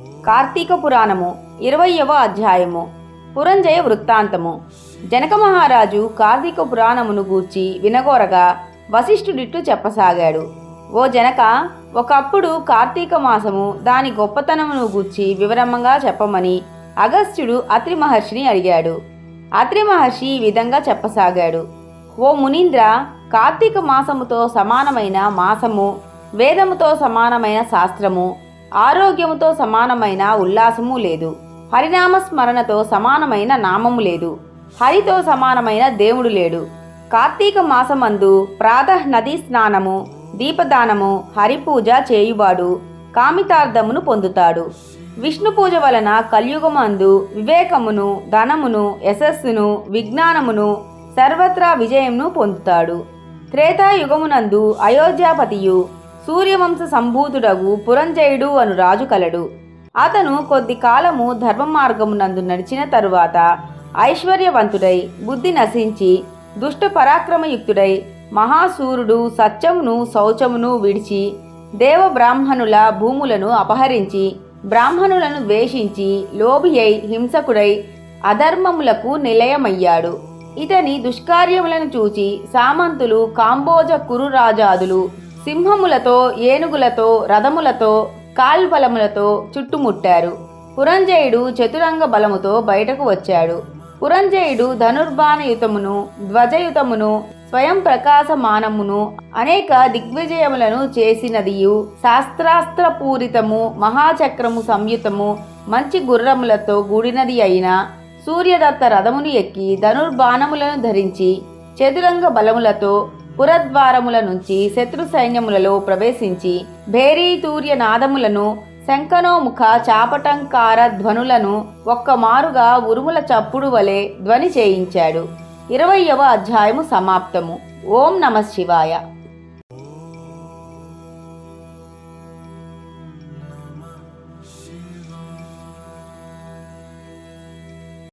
కార్తీక పురాణము ఇరవయవ అధ్యాయము. పురంజయ వృత్తాంతము. జనక మహారాజు కార్తీక పురాణమును గూర్చి వినగోరగా వశిష్ఠుడిట్టు చెప్పసాగాడు. ఓ జనక ఒకప్పుడు కార్తీక మాసము దాని గొప్పతనమును గూర్చి వివరంగా చెప్పమని అగస్త్యుడు అత్రి మహర్షిని అడిగాడు. అత్రి మహర్షి ఈ విధంగా చెప్పసాగాడు. ఓ మునీంద్ర కార్తీక మాసముతో సమానమైన మాసము వేదముతో సమానమైన శాస్త్రము ఆరోగ్యముతో సమానమైన ఉల్లాసము లేదు. హరినామ స్మరణతో సమానమైన నామము లేదు. హరితో సమానమైన దేవుడు లేడు. కార్తీక మాసమందు ప్రాతః నదీ స్నానము దీపదానము హరిపూజ చేయువాడు కామితార్థమును పొందుతాడు. విష్ణు పూజ వలన కలియుగమందు వివేకమును ధనమును యశస్సును విజ్ఞానమును సర్వత్రా విజయమును పొందుతాడు. త్రేతాయుగమునందు అయోధ్యాపతియు సూర్యవంశ సంభూతుడగు పురంజయుడు అను రాజు కలడు. అతను కొద్ది కాలము ధర్మ మార్గమునందు నడిచిన తరువాత ఐశ్వర్యవంతుడై బుద్ధి నశించి దుష్ట పరాక్రమయుక్తుడై మహాసూరుడు సత్యమును శౌచమును విడిచి దేవ బ్రాహ్మణుల భూములను అపహరించి బ్రాహ్మణులను ద్వేషించి లోభి అయి హింసకుడై అధర్మములకు నిలయమయ్యాడు. ఇతని దుష్కార్యములను చూచి సామంతులు కాంబోజ కురురాజాదులు సింహములతో ఏనుగులతో రథములతో కాల్బలములతో చుట్టుముట్టారు. పురంజయుడు చతురంగ బలముతో బయటకు వచ్చాడు. పురంజయుడు ధనుర్బాణయుతమును ధ్వజయుతమును స్వయం ప్రకాశమానమును అనేక దిగ్విజయములను చేసినదియు. శాస్త్రాస్త్ర పూరితము మహాచక్రము సంయుతము మంచి గుర్రములతో కూడినది అయిన సూర్యదత్త రథమును ఎక్కి ధనుర్బాణములను ధరించి చతురంగ బలములతో పురద్వారముల నుంచి శత్రు సైన్యములలో ప్రవేశించి భేరీతూర్య నాదములను శంఖనోముఖ చాపటంకార ధ్వనులను ఒక్కమారుగా ఉరుముల చప్పుడు వలె ధ్వని చేయించాడు. ఇరవయవ అధ్యాయము సమాప్తము. ఓం నమ శివాయ.